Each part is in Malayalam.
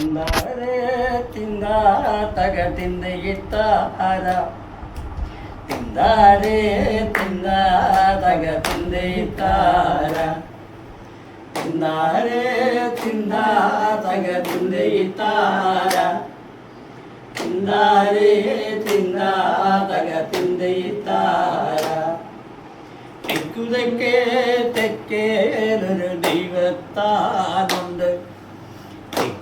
തിന്താരേ തിന്താ തക തിന്തയിത്താര തിന്താരേ തിന്താ തക തിന്തയിത്താര തിന്താരേ തിന്താ തക തിന്തയിത്താര തിന്താരേ തിന്താ തക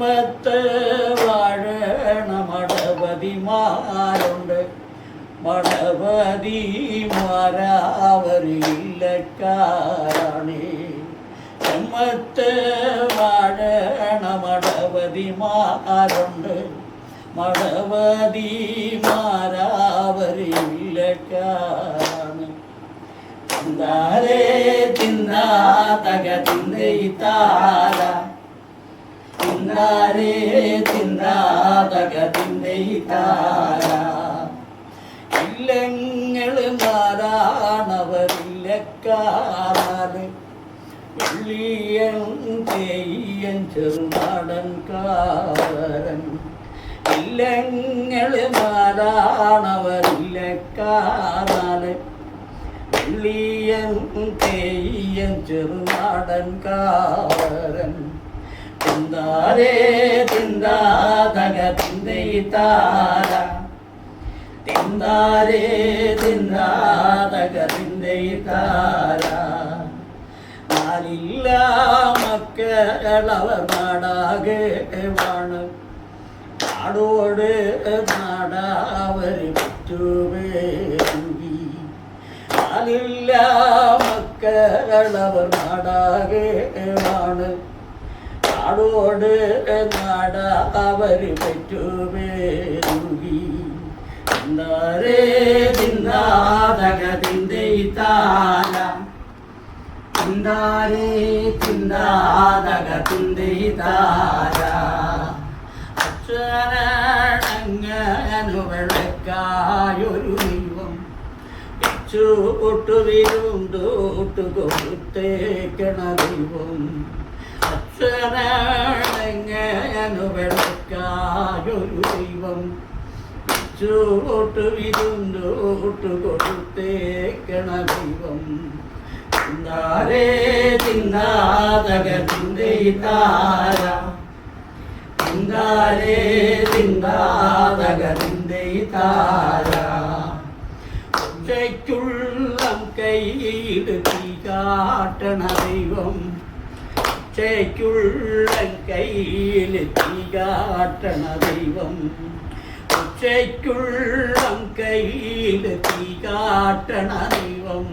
ജന്മത്ത് വാഴണ. മടപതിമാരുണ്ട് മടപതിമാരാവരില്ലക്കാരാണേ ജന്മത്ത് വാഴണ. മടപതിമാരുണ്ട് മടപതിമാരാവരില്ലക്കാരാണ് തിന്താരേ തിന്നാ തക തിന്തയിത്താര തിന്നാരേ തിന്നാ തക തിന്തയിത്താര ഇല്ലങ്ങൾ മാറാണവരില്ലക്കാരാണ്. വെള്ളിയൻ തെയ്യൻ ചെറുനാടൻ കാരൻ ഇല്ലങ്ങൾ മാറാണവരില്ലക്കാരാണ്. വെള്ളിയൻ തെയ്യൻ ചെറുനാടൻ കാരൻ തിന്താരേ തിന്താതക തിന്തയിത്താര തിന്താരേ തിന്താതക തിന്തയിത്താര നാലില്ല മക്കളവർ നാടാകെ വാണ്. നാടോട് നാടാവർ പറ്റുവേണ്ടി നാലില്ല മക്കളവർ നാടാകെ വാണ്. നാടോട് നാട പറ്റുവേണ്ടി തിന്നാരേ തിന്നാതക തിന്തയിത്താര തിന്താരേ തിന്നാതകത്തിന്റെ തിന്തയിത്താര അക്ഷരണങ്ങനു ദൈവം. ചൂട്ടുവിരുണ്ടൂട്ടുകൊടുത്തേക്കണ ദൈവം. അക്ഷരണങ്ങനു വെളുക്കാരൊരു ദൈവം ചൂട്ട് വിരുന്നോട്ട് കൊടുത്തേക്കണ ദൈവം. തിന്നാരേ തിന്നാതകത്തിന്റെ താര തിന്നാരേ തിന്നാതകത്തിന്റെ താര ഒറ്റയ്ക്കുള്ളം കയ്യിൽ തീ കാട്ടണ ദൈവം. ഒറ്റയ്ക്കുള്ളം കയ്യിൽ തീ കാട്ടണ ദൈവം. ഒച്ചയ്ക്കുള്ള കയ്യിൽ തീ കാട്ടണ ദൈവം.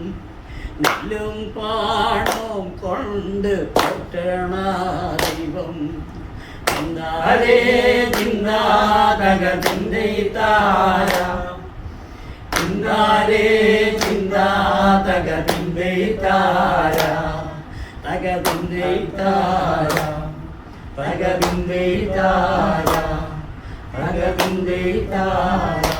നെല്ലും പാണവും കൊണ്ട് പറ്റണ ദൈവം. തിന്നാതക തിന്തയിത്താര തിന്തയിത്താര തക തിന്തയിത്താര